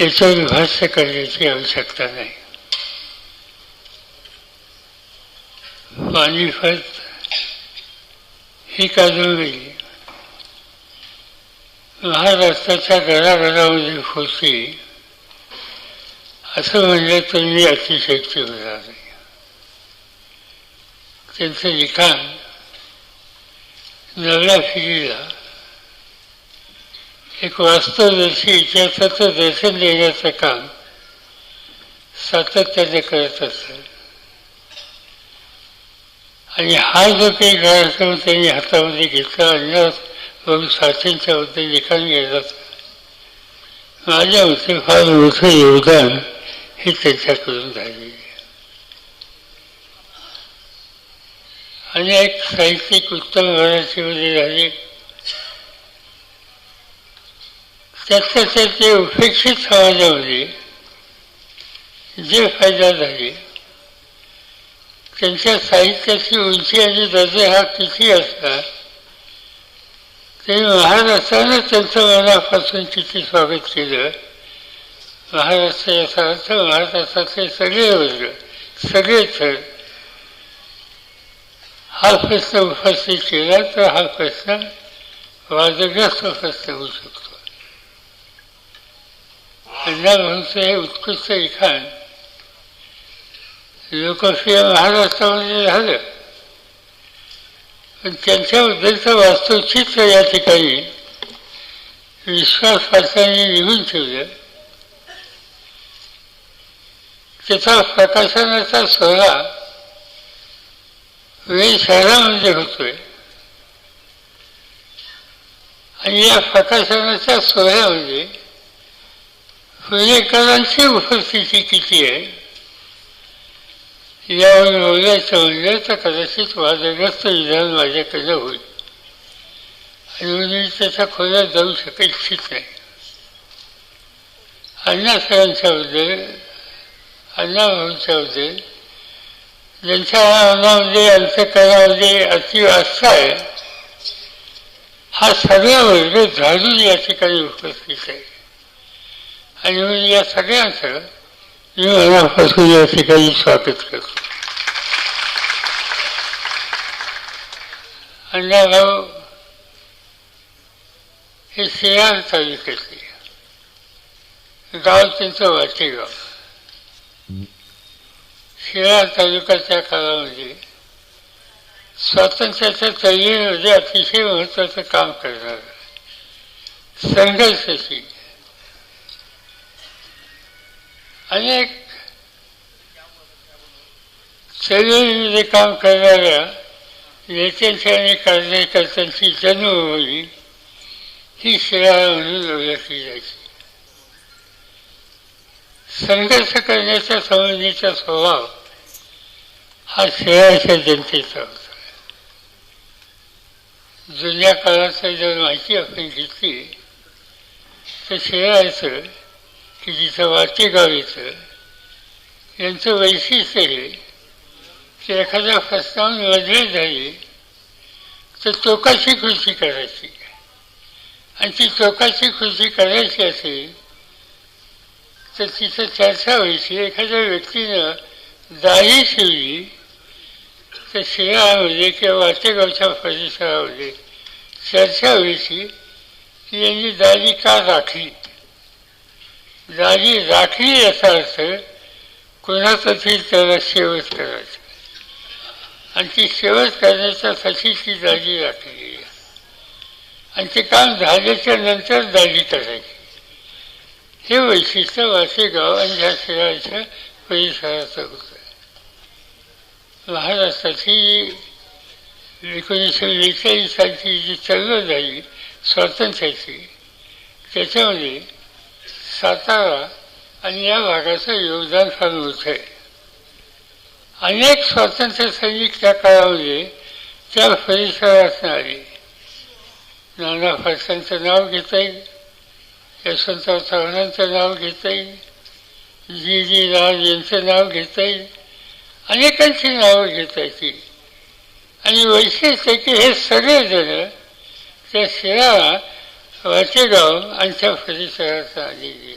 याच्यावर भाष्य करण्याची आवश्यकता नाही। पानिपत ही कादंबरी महाराष्ट्राच्या घराघरामध्ये होती असं म्हणलं तर मी अतिशयक्ती होणार नाही त्यांचं लिखाण नव्या फिरीला एक वास्तवदर्शी इतिहासाचं दर्शन देण्याचं काम सातत्याने करत असत. आणि हा जो काही कार्यक्रम त्यांनी हातामध्ये घेतला अन्य बाबू साथींच्या बद्दल लिखाण घेतात माझ्या मते फार मोठं योगदान हे त्यांच्याकडून आणि एक साहित्यिक उत्तम मराठीमध्ये झाले. त्याचं त्याची उपेक्षित समाजामध्ये जे फायदा झाले त्यांच्या साहित्याची उंची आणि दर्जा हा किती असला तरी महाराष्ट्रानं त्यांचं मनापासून किती स्वागत केलं महाराष्ट्र याचा अर्थ महाराष्ट्रातले सगळे वर्ग सगळे थर हा प्रश्न उपस्थित केला तर हा प्रश्न वादग्रस्त प्रश्न होऊ शकतो. अण्णाभाऊचं हे उत्कृष्ट लिखाण लोकप्रिय महाराष्ट्रामध्ये झालं पण त्यांच्याबद्दलचं वास्तवचित्र या ठिकाणी हो विश्वासपात्राने लिहून ठेवलं हो त्याचा प्रकाशनाचा सोहळा वेळ शहरामध्ये होतोय आणि या प्रकाशनाच्या सोहळ्यामध्ये म्हणजे फुलेकरांची उपस्थिती किती आहे. यावर बोलायचं म्हणलं तर कदाचित वादग्रस्त विधान माझ्याकडे होईल. आणि मी त्याच्या खोल्यात जाऊ शकत इच्छित नाही अण्णासाहेबांच्याबद्दल अण्णाभाऊच्याबद्दल ज्यांच्या मनामध्ये अंतकरणामध्ये अति आस्था आहे हा सगळा वर्ग झाडून या ठिकाणी उपस्थित आहे. आणि म्हणून या सगळ्यांचं मी मनापासून या ठिकाणी स्वागत करतो. अण्णाभाऊ हे श्रीराम तालुक्यातले गाव त्यांचं वाटेगाव. शिराळ तालुक्याच्या काळामध्ये स्वातंत्र्याच्या तयारीमध्ये अतिशय महत्वाचं काम करणार संघर्षशील अनेक चळवळीमध्ये काम करणाऱ्या नेत्यांची आणि कार्यकर्त्यांची जन्मभूमी ही शिराळा म्हणून ओळखली जायची. संघर्ष करण्याच्या संबंधीचा स्वभाव हा शिराळ्याच्या जनतेचा होता. जुन्या काळाचं जर माहिती आपण घेतली तर शिराळ्याचं की जिथं वाचे गावीचं. यांचं वैशिष्ट्य हे की एखादा प्रस्तावून वजले झाली तर टोकाची कृती करायची आणि ती टोकाची कृती करायची असेल तर तिथं चर्चा व्हायची. एखाद्या व्यक्तीनं दाढी शिवली तर शिळामध्ये किंवा वाटेगावच्या परिसरामध्ये चर्चा व्हायची की यांनी दाढी का राखली? जागी राखली याचा अर्थ कोणासाठी त्याला शेवट करायचं. आणि ती शेवट करण्याच्यासाठी ती जागी राखली. आणि ते काम झाल्याच्यानंतर जागी करायची. हे वैशिष्ट्य वासेगाव आणि ह्या शहराच्या परिसराचं होतं. महाराष्ट्राची एकोणीसशे बेचाळीस सालची जी चळवळ झाली स्वातंत्र्याची त्याच्यामध्ये सातारा आणि या भागाचं योगदान फार मोठं आहे अनेक स्वातंत्र्य सैनिक त्या काळामध्ये त्या परिसरात आले नाना फडसांचं नाव घेता येईल यशवंतराव चव्हाणांचं नाव घेता येईल जी जी राज यांचं नाव घेता येईल अनेकांची नावं घेता येतील आणि वैशिष्ट्य की हे सगळेजण त्या शिराळा वाटेगाव आणि त्या परिसराचा आलेले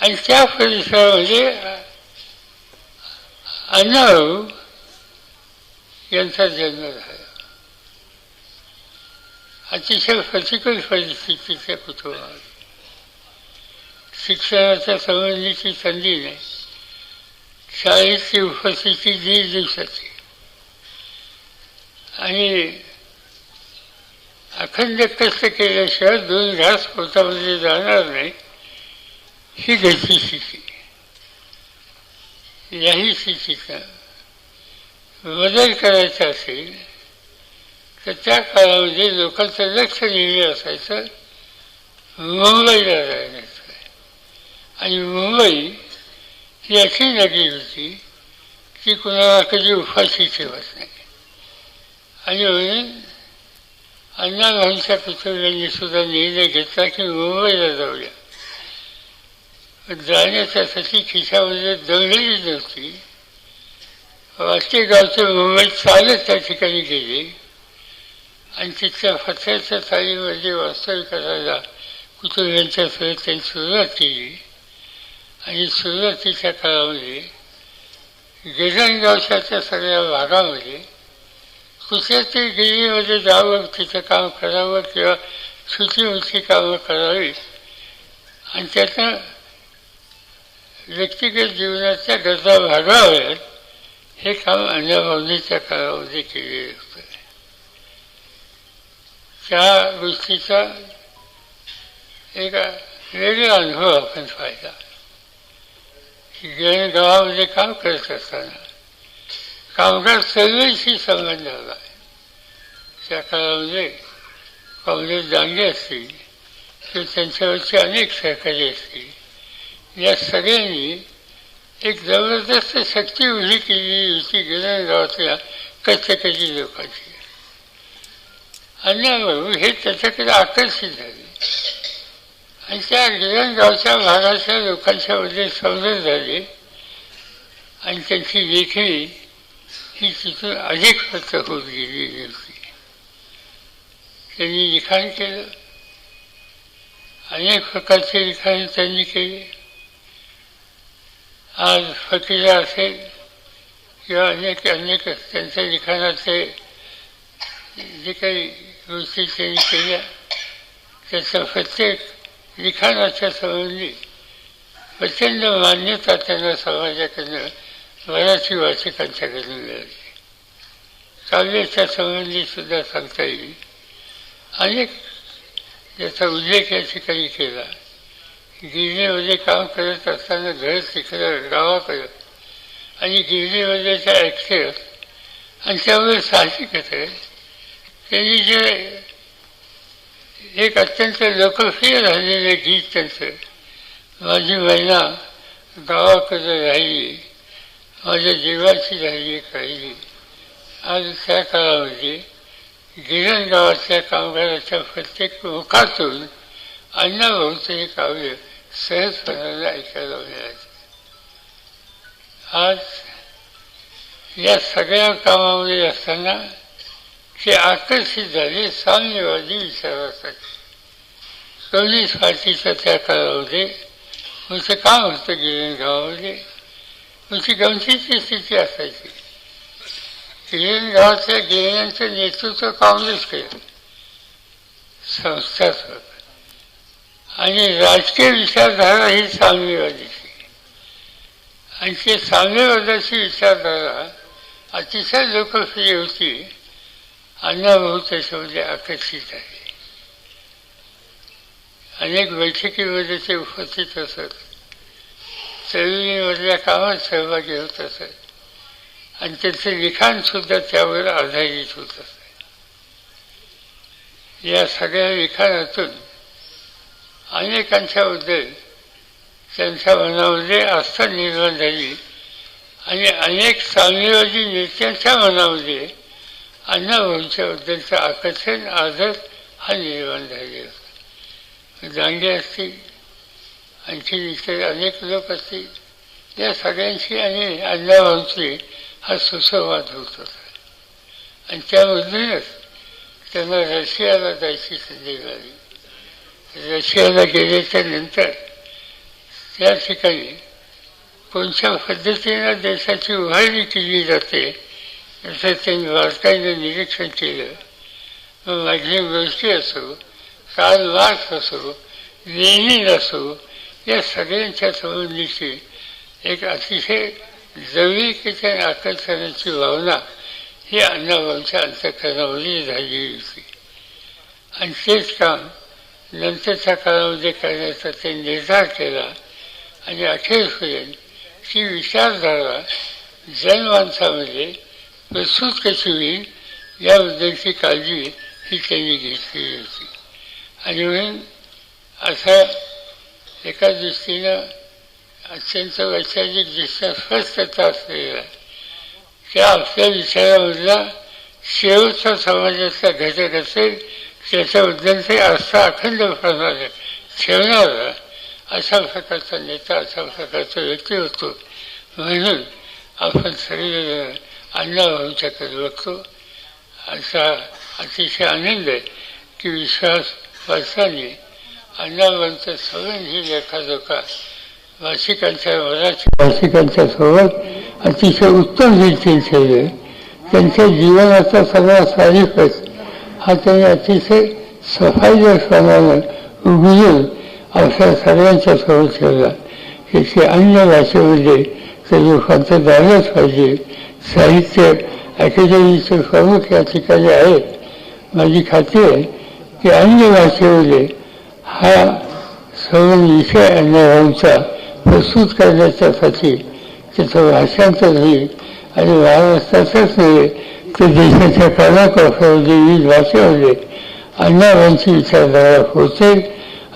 आणि त्या परिसरामध्ये अण्णाभाऊ यांचा जन्म झाला अतिशय प्रतिकूल परिस्थितीच्या कुटुंबात शिक्षणाच्या संबंधीची संधी नाही शाळेची उपस्थिती दीड दिवसाची आणि अखंड कष्ट केल्याशिवाय दोन घास पोटामध्ये जाणार नाही ही घरची स्थिती याही स्थितीचा बदल करायचा असेल तर त्या काळामध्ये लोकांचं लक्ष नेहमी असायचं मुंबईला जाण्याचं आणि मुंबई ही अशी नगरी होती की कुणाला कधी उपाशी ठेवत नाही. आणि म्हणून अण्णाभाऊंच्या पुतळ्यांनी सुद्धा निर्णय घेतला की मुंबईला जाऊया जाण्याच्यासाठी खिशामध्ये दंगली नव्हती वाटे गावचे मुंबईत चालत त्या ठिकाणी गेले आणि तिथल्या फत्याच्या थाळीमध्ये वास्तव्य करायला कुटुंबियांच्यासह त्यांनी सुरुवात केली आणि सुरुवातीच्या काळामध्ये गिरणगावच्या त्या सगळ्या भागामध्ये कुठल्या तरी गिरीमध्ये जावं तिथं काम करावं किंवा छोटी कामं करावी. आणि त्यातनं व्यक्तिगत जीवनाच्या गरजा भागाव्यात हे काम अण्णाभाऊनीच्या काळामध्ये केलेलं होतं त्या गोष्टीचा एक वेगळा अनुभव आपण पाहिला. की गावामध्ये काम करत असताना कामगार चळवळीशी संबंध झाला आहे. त्या काळामध्ये काँग्रेस दांडे असतील किंवा त्यांच्यावरचे अनेक सहकारी असतील. या सगळ्यांनी एक जबरदस्त शक्ती उभी केली होती गिरण गावातल्या कथकची लोकांची. अण्णाभाऊ हे त्याच्याकडे आकर्षित झाले. आणि त्या गिरण गावच्या भागाच्या लोकांच्यामध्ये समजत झाले. आणि त्यांची लेखणी ही तिथून अधिक खर्च होत गेलेली होती त्यांनी लिखाण केलं. अनेक प्रकारचे लिखाण त्यांनी केले. आज फकीरा असेल किंवा अनेक अनेक त्यांच्या लिखाणाचे जे काही गोष्टी त्यांनी केल्या त्याचं प्रत्येक लिखाणाच्या संबंधी प्रचंड मान्यता त्यांना समाजाकडनं बऱ्याचशी वाचकांच्याकडून मिळाली काव्याच्या संबंधी सुद्धा सांगता येईल. अनेक याचा उल्लेख या ठिकाणी केला. गिरणीमध्ये काम करत असताना घर तिकडं गावाकडं आणि गिरणीमध्ये त्या ॲक्सेस आणि त्यामुळे साहजिकच आहे त्यांनी जे एक अत्यंत लोकप्रिय झालेलं गीत त्यांचं माझी महिना गावाकडे राहिली. माझ्या जीवाची राहिली राहिली. आज त्या काळामध्ये गिरण गावातल्या कामगाराच्या प्रत्येक मुखातून अण्णाभाऊचं हे काव्य सहजपणाला ऐकायला मिळायचं आज या सगळ्या कामामध्ये असताना ते आकर्षित झाले साम्यवादी विचारासाठी. कम्युनिस्ट पार्टीच्या त्या काळामध्ये तुमचं काम होतं गिरण गावामध्ये? अशी गमतीची स्थिती असायची. गिरण गावातल्या गिरण्यांचं नेतृत्व काँग्रेस केलं. संस्थाच आणि राजकीय विचारधारा ही साम्यवादीची. आणि ते साम्यवादाची विचारधारा अतिशय लोकप्रिय होती. अण्णाभाऊ त्याच्यामध्ये आकर्षित आहे. अनेक बैठकीमध्ये ते उपस्थित असत. चळवळीमधल्या कामात सहभागी होत असत आणि त्यांचं लिखाणसुद्धा त्यावर आधारित होत असे या सगळ्या लिखाणातून अनेकांच्याबद्दल त्यांच्या मनामध्ये आस्था निर्माण झाली आणि अनेक साम्यवादी नेत्यांच्या मनामध्ये अण्णाभाऊंच्याबद्दलचं आकर्षण आदर हा निर्माण झालेला होता. दांगे असतील आणखी इतर अनेक लोक असतील. या सगळ्यांशी आणि अण्णाभाऊंशी हा सुसंवाद होत होता. आणि त्यामधूनच त्यांना रशियाला जायची संधी मिळाली. रशियाला गेल्याच्यानंतर त्या ठिकाणी कोणत्या पद्धतीनं देशाची उभारणी केली जाते असं त्यांनी बारकाईनं निरीक्षण केलं. मग माझी गोष्टी असो काल वास असो लेनिन असो या सगळ्यांच्या संबंधीची एक अतिशय जवळीकीच्या आणि आकर्षणाची भावना ही अण्णाभाऊंच्या अंतकरणामध्ये झालेली होती. आणि तेच काम नंतरच्या काळामध्ये करण्याचा ते निर्धार केला आणि अखेरपर्यंत ती विचारधारा जनमानसामध्ये प्रस्तुत कशी होईल याबद्दलची काळजी ही त्यांनी घेतलेली होती. आणि म्हणून असा एका दृष्टीनं अत्यंत वैचारिक दृष्ट्या स्वस्थता असलेला त्या आपल्या विचारामधला शेवटचा समाजाचा घटक असेल त्याच्याबद्दल ते अखंड अखंडपणाने ठेवणारा अशा प्रकारचा नेता अशा प्रकारचा व्यक्ती होतो. म्हणून आपण सगळेजण अण्णाभाऊंच्याकडे बघतो. असा अतिशय आनंद आहे की विश्वास वर्षांनी अण्णाभाऊंचं संबंध ही लेखाजोखा भाषिकांच्या मराठी भाषिकांच्या सोबत अतिशय उत्तम देखील ठेवले. त्यांच्या जीवनाचा सगळा सारीफच हा त्यांनी अतिशय सफाईदारपणानं उघडून अशा सगळ्यांच्या सोबत ठेवला. त्याची अन्य भाषेमध्ये म्हणजे ते लोकांचं झालंच पाहिजे. साहित्य अकॅडमीचे प्रमुख या ठिकाणी आहेत. माझी खात्री आहे की अन्य भाषेमध्ये हा सर्व विषय अन्यभाऊंचा प्रस्तुत करण्याच्यासाठी त्याचं भाषांतर होईल आणि महाराष्ट्रातच नव्हे तर देशाच्या कानाकोपऱ्यामध्ये विविध भाषेमध्ये अण्णाभाऊंची विचारधारा होते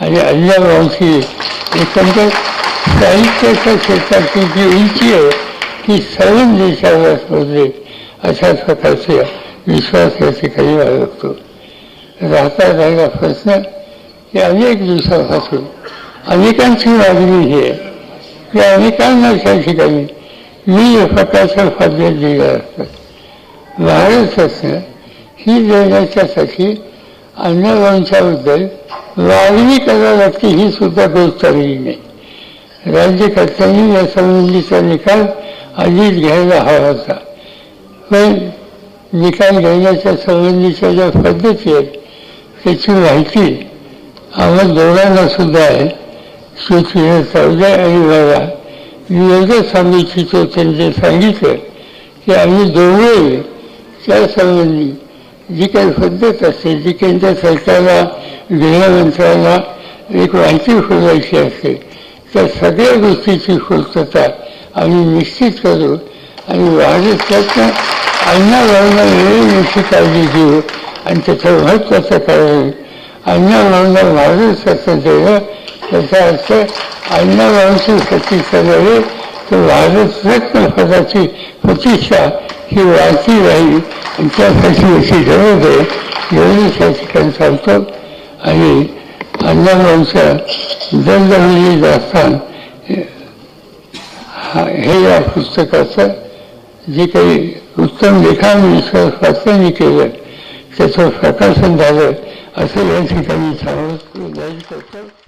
आणि अण्णाभाऊंची एकंदर साहित्याच्या क्षेत्रातली जी उंची आहे ती सर्व देशाला पोहोचेल अशा प्रकारचा विश्वास या ठिकाणी बाळगतो राहता राहिला प्रश्न? हे अनेक दिवसापासून अनेकांची मागणी ही. आहे की अनेकांना त्या ठिकाणी मी प्रकारच्या पद्धत दिल्या असतात. महाराष्ट्रातनं ही देण्याच्यासाठी अन्नगावांच्याबद्दल मागणी करावी लागते ही सुद्धा गोष्ट नाही राज्यकर्त्यांनी या संबंधीचा निकाल आधीच घ्यायला हवा होता. पण निकाल घेण्याच्या संबंधीच्या ज्या पद्धती आहेत त्याची माहिती आम्हा दोघांना सुद्धा आहे. सुचिर चौदा आणि मला मी एवढंच सांगू इच्छितो त्यांनी सांगितलं की आम्ही दोघेही त्या संबंधी जी काही पद्धत असते जी केंद्र सरकारला गृहमंत्र्यांना एक माहिती पुरवायची असते त्या सगळ्या गोष्टीची पूर्तता आम्ही निश्चित करू आणि वाढत महाराष्ट्रातनं अण्णाभावना मिळवण्याची काळजी घेऊ आणि त्याचं महत्त्वाचं कारण अण्णाभावना महाराष्ट्राचं देणं त्याचा अर्थ अण्णाभावांची प्रतिष्ठा नव्हे तर भारत रत्न पदाची प्रतिष्ठा ही वाढती राहील आणि त्यासाठी अशी गरज आहे एवढी त्या ठिकाणी सांगतो आणि अण्णाभाऊंचं दंडमिली दास्तान हे या पुस्तकाचं जे काही उत्तम लेखन विश्वास केलं त्याचं प्रकाशन झालं असं या ठिकाणी सांगत करतो